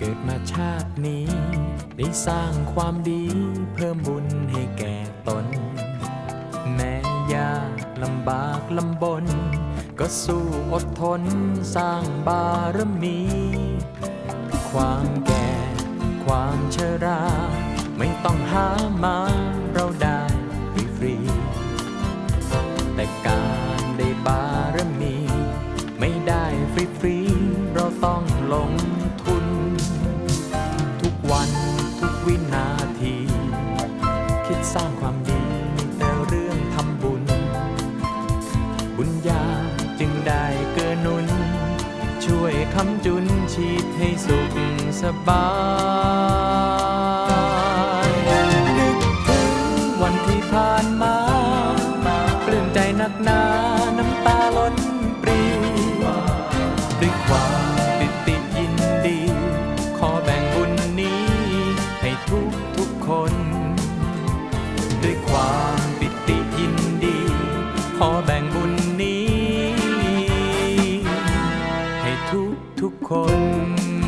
กิดมาชาตินี้ ได้สร้างความดีเพิ่มบุญให้แก่ตน แม้ยากลำบากลำบน ก็สู้อดทนสร้างบารมี ความแก่ ความชรา ไม่ต้องหามาเราได้ฟรี แต่การได้บารมี ไม่ได้ฟรี คิดสร้างความดีมีแต่เรื่องทำบุญ บุญญาจึงได้เกื้อหนุน ช่วยคำจุนชีพให้สุขสบายนึกถึงวันที่ผ่านมาปลื้มใจนักหนาน้ำตาล้นปรีด้วยความ ทุกคน